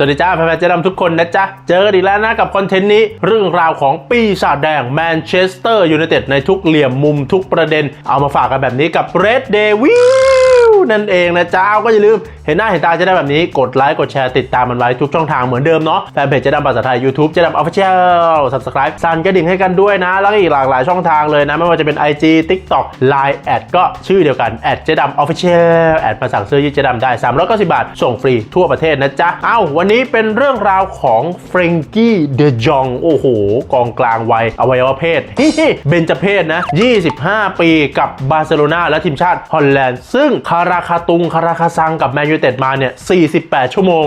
สวัสดีจ้าแฟนๆเจดำทุกคนนะจ๊ะ เจอกันอีกแล้วนะกับคอนเทนต์นี้ เรื่องราวของปีศาจแดงแมนเชสเตอร์ยูไนเต็ดในทุกเหลี่ยมมุมทุกประเด็น เอามาฝากกันแบบนี้กับเรดเดวี นั่นเองนะจ๊ะเอาก็อย่าลืมเห็นหน้าเห็นตาจะได้แบบนี้กดไลค์กดแชร์ติดตามมันไว้ทุกช่องทางเหมือนเดิมเนาะแฟนเพจเจะดำภาษาไทย YouTube เจะดำออฟฟิเชียล Subscribe สั่นกระดิ่งให้กันด้วยนะ แล้วก็อีกหลากหลายช่องทางเลยนะ ไม่ว่าจะเป็น IG TikTok Line แอดก็ชื่อเดียวกันแอดเจดำออฟฟิเชียลแอดมาสั่งซื้อยี่เจดำได้ 390 บาท ส่งฟรีทั่วประเทศนะจ๊ะเอ้าวันนี้เป็นเรื่องราวของเฟรงกี้เดจองโอ้โหกองกลางวัยอวัยวะเพศฮิฮิเบญจเพศนะ 25 ปีกับบาร์เซโลนาและทีมชาติฮอลแลนด์ซึ่งคาราคาตุงคาราคาซังกับแมนยูเต็ดมาเนี่ย 48 ชั่วโมง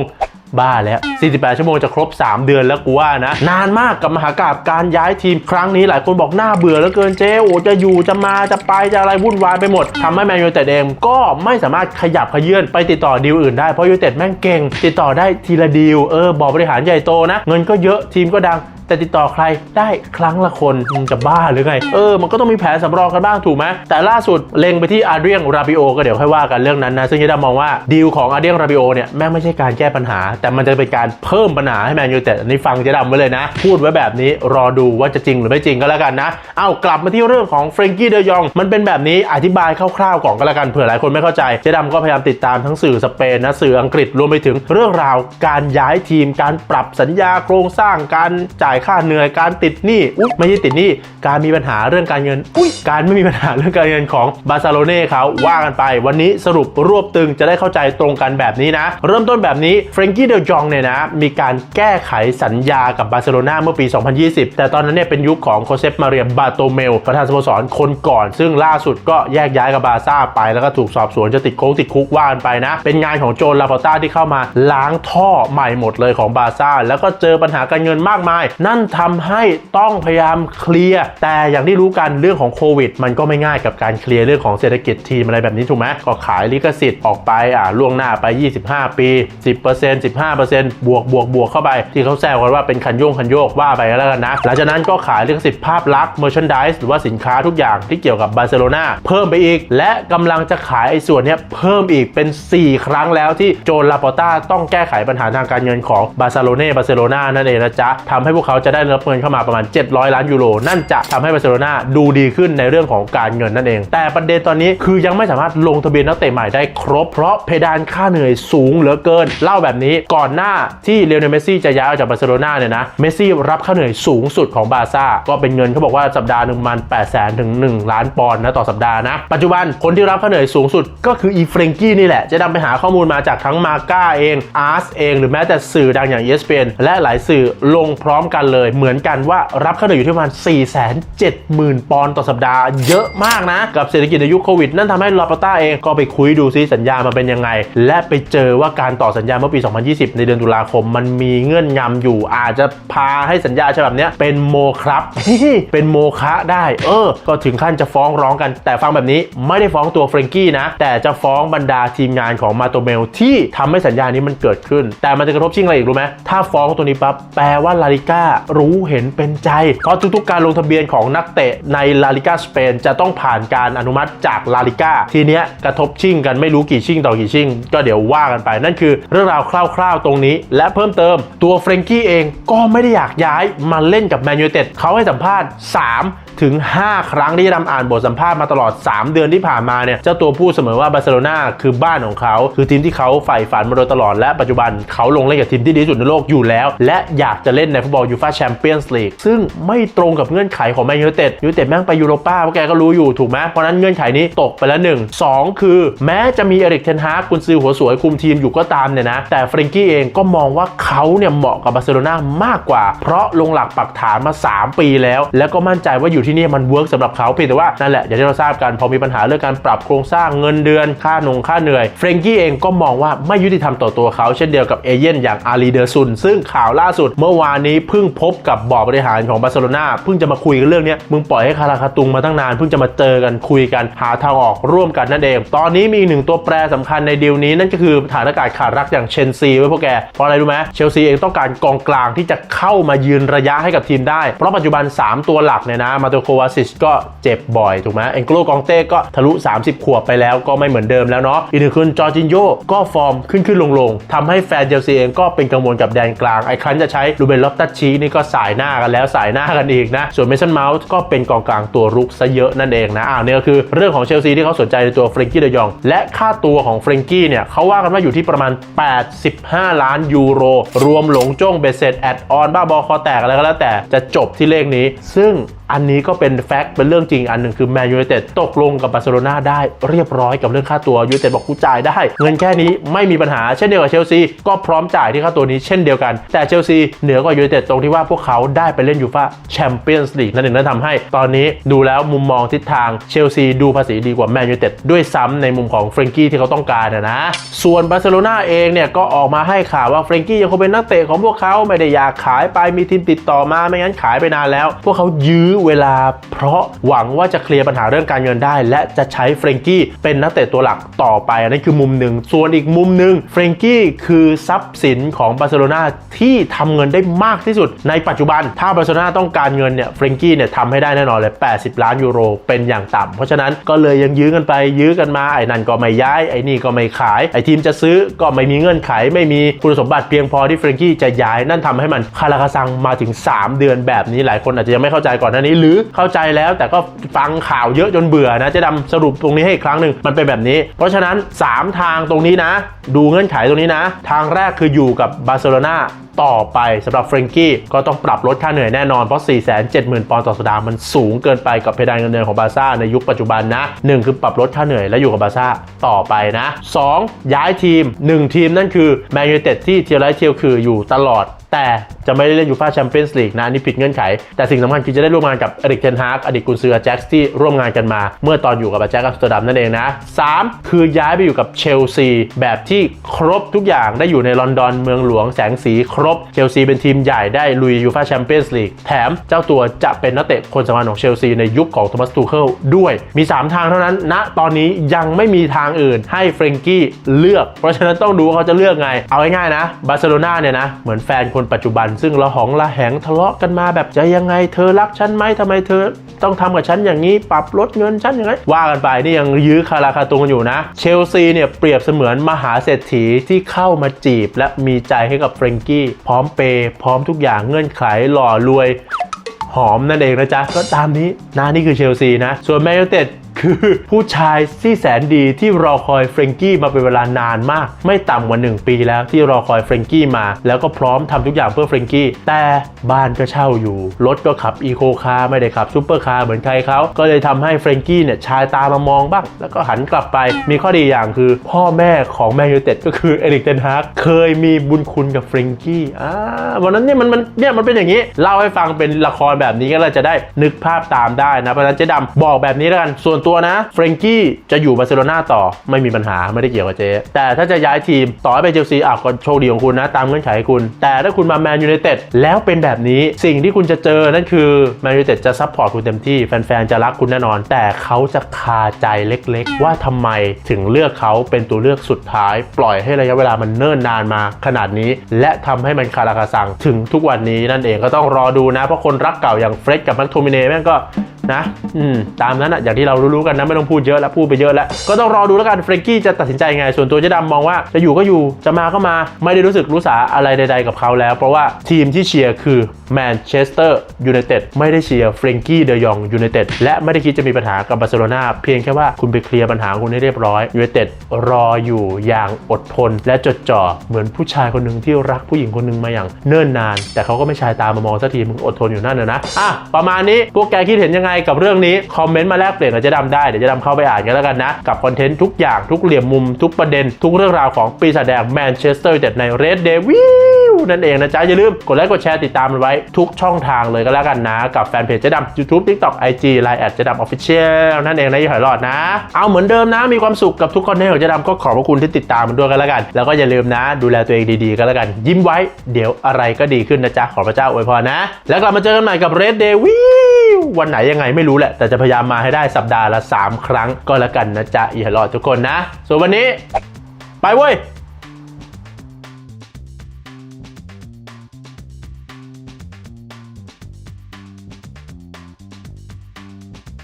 บ้าแล้ว 48 ชั่วโมงจะครบ 3 เดือนแล้วกูว่านะ นานมากกับมหากราบการย้ายทีมครั้งนี้หลายคนบอกน่าเบื่อแล้วเกินเจ๊โอจะอยู่จะมาจะไปจะอะไรวุ่นวายไปหมดทำให้แมนยูเต็ดเองก็ไม่สามารถขยับขยื่นไปติดต่อดีลอื่นได้เพราะยูเต็ดแม่งเก่ง ติดต่อได้ทีละดีลเออบอร์ดบริหารใหญ่โตนะ เงินก็เยอะทีมก็ดัง แต่ติดต่อใครได้ครั้งละคนมึงจะบ้าหรือไง เออ มันก็ต้องมีแผนสำรองกันบ้างถูกไหมแต่ล่าสุดเล็งไปที่อาเดรียงราบิโอก็เดี๋ยวค่อยว่ากันเรื่องนั้นนะ ซึ่งยดามองว่าดีลของอาเดรียงราบิโอเนี่ยแม่งไม่ใช่การแก้ปัญหา แต่มันจะเป็นการเพิ่มปัญหาให้แมนยูแต่อันนี้ฟังเจดำไว้เลยนะ พูดไว้แบบนี้รอดูว่าจะจริงหรือไม่จริงก็แล้วกันนะ เอากลับมาที่เรื่องของเฟรนกี้เดยองมันเป็นแบบนี้อธิบายคร่าวๆก่อนก็แล้วกันเผื่อหลายคนไม่เข้าใจเจดำก็พยายามติดตามทั้งสื่อสเปนนะสื่ออังกฤษรวมไปถึงเรื่องราวการย้ายทีมการปรับสัญญาโครงสร้างการจ่ายค่าเหนื่อยการติดหนี้อุ้ยไม่ใช่ติดหนี้การมีปัญหาเรื่องการเงินอุ้ยการไม่มีปัญหาเรื่องการเงินของบาร์เซโลเน่เขาว่ากันไป วันนี้สรุปรวบตึงจะได้เข้าใจตรงกันแบบนี้นะ เริ่มต้นแบบนี้เฟรนกี้เดลจองเนี่ยนะมีการแก้ไขสัญญากับบาร์เซโลนาเมื่อปี 2020 แต่ตอนนั้นเนี่ยเป็นยุคของโคเซปมาเรียบาโตเมล ประธานสโมสรคนก่อน ซึ่งล่าสุดก็แยกย้ายกับบาร์ซ่าไป แล้วก็ถูกสอบสวนจะติดโค้งติดคุกว่านไปนะ เป็นงานของโจนลาปอต้าที่เข้ามาล้างท่อใหม่หมดเลยของบาซ่าแล้วก็เจอปัญหาการเงินมากมายนั่นทำให้ต้องพยายามเคลียร์แต่อย่างที่รู้กันเรื่องของโควิด มันก็ไม่ง่ายกับการเคลียร์เรื่องของเศรษฐกิจทีมอะไรแบบนี้ถูกไหมก็ขายลิขสิทธิ์ออกไปอ่าล่วงหน้าไป 25 ปี 10% 15%บวกบวกบวกเข้าไป ที่เขาแซวกันว่าเป็นคันโยงคันโยกว่าไปแล้วกันนะหลังจากนั้นก็ขายลิขสิทธิ์ภาพลักษณ์เมอร์ชันดิสหรือว่าสินค้าทุกอย่างที่เกี่ยวกับบาร์เซโลนาเพิ่มไปอีก และกำลังจะขายไอ้ส่วนนี้เพิ่มอีกเป็น 4 ครั้งแล้วที่โจนลาปอต้าต้องแก้ไขปัญหาทางการเงินของบาร์เซโลเน่บาร์เซโลนานั่นเองนะจ๊ะทำให้พวกเขาาจะได้รับเงินเข้ามาประมาณ 700 ล้านยูโร นั่นจะทำให้บาร์เซโลนาดูดีขึ้นในเรื่องของการเงินนั่นเอง แต่ประเด็นตอนนี้คือยังไม่สามารถลงทะเบียนนักเตะใหม่ได้ครบ เพราะเพดานค่าเหนื่อยสูงเหลือเกิน เล่าแบบนี้ก่อนหน้าที่เลโอเนลเมสซี่จะย้ายออกจากบาร์เซโลนาเนี่ยนะ เมสซี่รับค่าเหนื่อยสูงสุดของบาร์ซ่า ก็เป็นเงินเขาบอกว่าสัปดาห์หนึ่งประมัน8 0 0 0 0ถึง1ล้านปอนด์นะต่อสัปดาห์นะ ปัจจุบันคนที่รับค่าเหนื่อยสูงสุดก็คืออีเฟรนกี้นี่แหละจะนำไปหาข้อมูลมาจากทั้งมาก้าเองอาร์สเอง หรือแม้แต่สื่อดังอย่าง ESPN และหลายสื่อลงพร้อมกันเลย เหมือนกันว่ารับค่าเหนื่อยอยู่ที่ประมาณ 4 7 0 0 0 0 ปอนด์ต่อสัปดาห์ เยอะมากนะ กับเศรษฐกิจในยุคโควิด นั่นทำให้ลาปต้าเองก็ไปคุยดูซิสัญญามันเป็นยังไง และไปเจอว่าการต่อสัญญาเมื่อปี 2020 ในเดือนตุลาคม มันมีเงื่อนงำอยู่ อาจจะพาให้สัญญาฉบับนี้เป็นโมครับเป็นโมคะได้ เออ ก็ถึงขั้นจะฟ้องร้องกัน แต่ฟังแบบนี้ไม่ได้ฟ้องตัวเฟรนกี้นะ แต่จะฟ้องบรรดาทีมงานของมาโตเมลที่ทำให้สัญญานี้มันเกิดขึ้น แต่มันจะกระทบชิงอะไรอีกรู้ไหมถ้าฟ้องตัวนี้ปั๊บแปลว่าลาลิก้ารู้เห็นเป็นใจ เพราะทุกๆ การลงทะเบียนของนักเตะในลาลิก้าสเปนจะต้องผ่านการอนุมัติจากลาลิก้าทีเนี้ยกระทบชิงกันไม่รู้กี่ชิงต่อกี่ชิงก็เดี๋ยวว่ากันไป นั่นคือเรื่องราวคร่าวๆตรงนี้ และเพิ่มเติมตัวเฟรนกี้เองก็ไม่ได้อยากย้ายมาเล่นกับแมนยูเต็ดเขาให้สัมภาษณ์ 3ถึง 5 ครั้งที่ดำอ่านบทสัมภาษณ์มาตลอด 3 เดือนที่ผ่านมาเนี่ยเจ้าตัวพูดเสมอว่าบาร์เซโลนาคือบ้านของเขา คือทีมที่เขาใฝ่ฝันมาโดยตลอดและปัจจุบันเขาลงเล่นกับทีมที่ดีที่สุดในโลกอยู่แล้ว และอยากจะเล่นในฟุตบอลยูฟ่าแชมเปี้ยนส์ลีกซึ่งไม่ตรงกับเงื่อนไขของแมนยูเต็ดยูเต็ดแม่งไปยูโรป้าพวกแกก็รู้อยู่ถูกไหมเพราะนั้นเงื่อนไขนี้ตกไปแล้วหนึ่งสองคือ แม้จะมีเอริกเทนฮากกุนซือหัวสวยคุมทีมอยู่ก็ตามเนี่ยนะ แต่เฟรนกี้เองก็มองว่าเขาเนี่ยเหมาะกับบาร์เซโลนามากกว่า เพราะลงหลักปักฐานมา 3 ปีแล้ว แล้วก็มั่นใจว่าอยู่ที่นี่มันเวิร์กสำหรับเขาเพียงแต่ว่านั่นแหละอย่างที่เราทราบกันพอมีปัญหาเรื่องการปรับโครงสร้างเงินเดือนค่านงค่าเหนื่อยเฟรนกี้เองก็มองว่าไม่ยุติธรรมต่อตัวเขา เช่นเดียวกับเอเย่นอย่างอาลีเดอร์ซุนซึ่งข่าวล่าสุดเมื่อวานนี้เพิ่งพบกับบอร์ดบริหารของบาร์เซโลนาเพิ่งจะมาคุยกันเรื่องนี้มึงปล่อยให้คาราคาตุงมาตั้งนานเพิ่งจะมาเจอกันคุยกันหาทางออกร่วมกันนั่นเอง ตอนนี้มีอีกหนึ่งตัวแปรสำคัญในดีลนี้นั่นก็คือฐานอากาศขาดรักอย่างเชนซีไว้พวกแก เพราะอะไรรู้ไหมเชลซีเองต้องการกองกลางที่จะเข้ามายืนระยะให้กับทีมได้ เพราะปัจจุบัน 3 ตัวหลักเนี่ยนะมาโตโควาซิชก็เจ็บบ่อยถูกไหมเอ็นโกลกองเต้ก็ทะลุ 30 ขวบไปแล้วก็ไม่เหมือนเดิมแล้วเนาะอีกหนึ่งคือจอร์จินโยก็ฟอร์มขึ้นขึ้นลงลงทำให้แฟนเชลซีเองก็เป็นกังวลกับแดนกลางไอ้ครั้นจะใช้ลูเบนลอฟตัชชีนี่ก็สายหน้ากันแล้วสายหน้ากันอีกนะ ส่วนเมสันเมาส์ก็เป็นกองกลางตัวรุกซะเยอะนั่นเองนะอ้าวเนี่ยก็คือเรื่องของเชลซีที่เขาสนใจในตัวเฟรนกี้เดยอง และค่าตัวของเฟรนกี้เนี่ยเขาว่ากันว่าอยู่ที่ประมาณ 85 ล้านยูโร รวมหลงจ้งเบสเซ็ตแอดออนบ้าบอคอแตกอะไรก็แล้วแต่จะจบที่เลขนี้ ซึ่ง อันนี้ก็เป็นแฟกต์เป็นเรื่องจริงอันหนึ่งคือแมนยูไนเต็ดตกลงกับบาร์เซโลนาได้เรียบร้อยกับเรื่องค่าตัวยูไนเต็ดบอกกูจ่ายได้ เงินแค่นี้ไม่มีปัญหาเช่นเดียวกับเชลซีก็พร้อมจ่ายที่ค่าตัวนี้เช่นเดียวกัน แต่เชลซีเหนือกว่ายูไนเต็ดตรงที่ว่าพวกเขาได้ไปเล่นยูฟ่าแชมเปี้ยนส์ลีกนั่นเองนั่นทำให้ตอนนี้ดูแล้วมุมมองทิศทางเชลซีดูภาษีดีกว่าแมนยูไนเต็ดด้วยซ้ำในมุมของเฟรนกี้ที่เขาต้องการนะนะ ส่วนบาร์เซโลนาเองเนี่ยก็ออกมาให้ข่าวว่าเฟรนกี้ยังคงเป็นนักเตะของพวกเขาไม่ได้อยากขายไปมีทีมติดต่อมาไม่งั้นขายไปนานแล้ว พวกเขายื้อเวลา เพราะหวังว่าจะเคลียร์ปัญหาเรื่องการเงินได้ และจะใช้เฟรนกี้เป็นนักเตะตัวหลักต่อไปอันนี้คือมุมหนึ่ง ส่วนอีกมุมหนึ่งเฟรนกี้คือทรัพย์สินของบาร์เซโลนาที่ทำเงินได้มากที่สุด ในปัจจุบันถ้าบาร์เซโลนาต้องการเงินเนี่ยเฟรนกี้เนี่ยทำให้ได้แน่นอนเลย 80 ล้านยูโรเป็นอย่างต่ำเพราะฉะนั้นก็เลยยังยื้อกันไปยื้อกันมาไอ้นั่นก็ไม่ย้ายไอ้นี่ก็ไม่ขายไอ้ทีมจะซื้อก็ไม่มีเงื่อนไข ไม่มีคุณสมบัติเพียงพอที่เฟรนกี้จะย้ายนั่นทำให้มันคาราคาซังมาถึง 3 เดือนแบบนี้หลายคนอาจจะยังไม่เข้าใจก่อนหน้านี้หรือเข้าใจแล้วแต่ก็ฟังข่าวเยอะจนเบื่อนะเจะดำสรุปตรงนี้ให้อีกครั้งหนึ่งมันเป็นแบบนี้ เพราะฉะนั้น 3 ทางตรงนี้นะ ดูเงื่อนไขตรงนี้นะ ทางแรกคืออยู่กับบาร์เซโลนาต่อไปสำหรับเฟรนกี้ก็ต้องปรับลดค่าเหนื่อยแน่นอนเพราะ 470,000 ปอนด์ต่อสัปดาห์มันสูงเกินไปกับเพดานเงินเดือนของบาร์ซ่าในยุคปัจจุบันนะ1คือปรับลดค่าเหนื่อยและอยู่กับบาร์ซ่าต่อไปนะ 2 ย้ายทีม 1 ทีมนั่นคือแมนยูเต็ดที่เทียร์ไลท์เทียคืออยู่ตลอดแต่ จะไม่ได้เล่นยูฟ่าแชมเปี้ยนส์ลีกนะอันนี่ผิดเงื่อนไข แต่สิ่งสำคัญคือจะได้ร่วมงานกับเอริกเทนฮากอดีตกุนซือแจ็คที่ร่วมงานกันมา เมื่อตอนอยู่กับแจ็คอัมสเตอร์ดัมนั่นเองนะ 3 คือย้ายไปอยู่กับเชลซีแบบที่ครบทุกอย่างได้อยู่ในลอนดอนเมืองหลวงแสงสีครบเชลซีเป็นทีมใหญ่ได้ลุยยูฟ่าแชมเปี้ยนส์ลีกแถมเจ้าตัวจะเป็นนักเตะคนสำคัญของเชลซีในยุคของโทมัสตูเคิลด้วยมี 3 ทางเท่านั้นณตอนนี้ยังไม่มีทางอื่นให้เฟรนกี้เลือก เพราะฉะนั้นต้องดูว่าเขาจะเลือกไงเอาง่ายๆนะบาร์เซโลนาเนี่ยนะเหมือนแฟนคนปัจจุบันซึ่งละหองละแหงทะเลาะกันมาแบบจะยังไงเธอรักฉันไหมทำไมเธอต้องทำกับฉันอย่างนี้ปรับลดเงินฉันอย่างไรว่ากันไปนี่ยังยื้อคาราคาตุงกันอยู่นะ เชลซีเนี่ยเปรียบเสมือนมหาเศรษฐีที่เข้ามาจีบ และมีใจให้กับเฟรนกี้พร้อมเปย์พร้อมทุกอย่างเงื่อนไขหล่อรวย หอมนั่นเองนะจ๊ะก็ตามนี้นะนี่คือเชลซีนะ ส่วนแมนยูเต็ด คือผู้ชายที่แสนดีที่รอคอยเฟรนกี้มาเป็นเวลานานมาก ไม่ต่ำกว่า 1 ปีแล้วที่รอคอยเฟรนกี้มา แล้วก็พร้อมทำทุกอย่างเพื่อเฟรนกี้แต่บ้านก็เช่าอยู่ รถก็ขับอีโคคาร์ไม่ได้ขับซูเปอร์คาร์เหมือนใครเขาก็เลยทำให้เฟรนกี้เนี่ยชายตามามองบ้าง แล้วก็หันกลับไปมีข้อดีอย่างคือ พ่อแม่ของแมนยูเต็ดก็คือเอริกเทนฮากเคยมีบุญคุณกับเฟรนกี้อ่าวันนั้นเนี่ยมันมันเนี่ยมันเป็นอย่างนี้เล่าให้ฟังเป็นละครแบบนี้ก็เราจะได้นึกภาพตามได้นะเพราะฉะนั้นเจ๊ดำบอกแบบนี้แล้วกันส่วนตัวนะเฟรนกี้จะอยู่บาร์เซโลนาต่อไม่มีปัญหาไม่ได้เกี่ยวกับเจ๊แต่ถ้าจะย้ายทีมต่อไปเชลซีอะก็โชคดีของคุณนะ ตามเงื่อนไขคุณ แต่ถ้าคุณมาแมนยูไนเต็ดแล้วเป็นแบบนี้สิ่งที่คุณจะเจอนั่นคือแมนยูไนเต็ดจะซัพพอร์ตคุณเต็มที่แฟนๆจะรักคุณแน่นอน แต่เขาจะคาใจเล็กๆ ว่าทำไมถึงเลือกเขาเป็นตัวเลือกสุดท้าย ปล่อยให้ระยะเวลามันเนิ่นนานมาขนาดนี้ และทำให้มันคาราคาซังถึงทุกวันนี้นั่นเองก็ต้องรอดูนะเพราะคนรักเก่าอย่างเฟร็ดกับแม็กโทมิเน่แม่งก็ นะ อืม ตามนั้นอะอย่างที่เรารู้ๆกันนะ ไม่ต้องพูดเยอะแล้ว พูดไปเยอะแล้ว ก็ต้องรอดูแล้วกันเฟรนกี้จะตัดสินใจไง ส่วนตัวเจ๊ดำมองว่าจะอยู่ก็อยู่ จะมาก็มา ไม่ได้รู้สึกรู้สาอะไรใด ๆ กับเขาแล้ว เพราะว่าทีมที่เชียร์คือ แมนเชสเตอร์ยูไนเต็ดไม่ได้เชียร์เฟรนกี้เดยองยูไนเต็ดและไม่ได้คิดจะมีปัญหากับบาร์เซโลนาเพียงแค่ว่าคุณไปเคลียร์ปัญหาคุณให้เรียบร้อยยูไนเต็ดรออยู่อย่างอดทน และจดจ่อเหมือนผู้ชายคนหนึ่งที่รักผู้หญิงคนหนึ่งมาอย่างเนิ่นนาน แต่เขาก็ไม่ชายตามามองสักทีมึงอดทนอยู่นั่นนะนะอะประมาณนี้พวกแกคิดเห็นยังไงกับเรื่องนี้คอมเมนต์มาแลกเปลี่ยนกับเจ๊ดำได้เดี๋ยวเจ๊ดำเข้าไปอ่านกันแล้วกันนะกับคอนเทนต์ทุกอย่างทุกเหลี่ยมมุมทุกประเด็น ทุกเรื่องราวของปีศาจแดงแมนเชสเตอร์ยูไนเต็ดในเรดเดวิล นั่นเองนะจ๊ะ อย่าลืมกดไลค์กดแชร์ติดตามมันไว้ทุกช่องทางเลยก็แล้วกันนะ กับแฟนเพจเจ๊ดำ YouTube TikTok IG Line แอดเจ๊ดำ Official นั่นเองนะอย่าหอยหลอดนะ เอาเหมือนเดิมนะมีความสุขกับทุกคอนเทนต์ของเจ๊ดำก็ขอบพระคุณที่ติดตามมันด้วยกันแล้วกัน แล้วก็อย่าลืมนะ ดูแลตัวเองดีๆก็แล้วกัน ยิ้มไว้เดี๋ยวอะไรก็ดีขึ้นนะจ๊ะขอพระเจ้าอวยพรนะ แล้วกลับมาเจอกันใหม่กับ Red Day วิววันไหนยังไงไม่รู้แหละ แต่จะพยายามมาให้ได้สัปดาห์ละ 3 ครั้งก็แล้วกันนะจ๊ะอย่าหอยหลอดทุกคนนะส่วนวันนี้ ไปเว้ย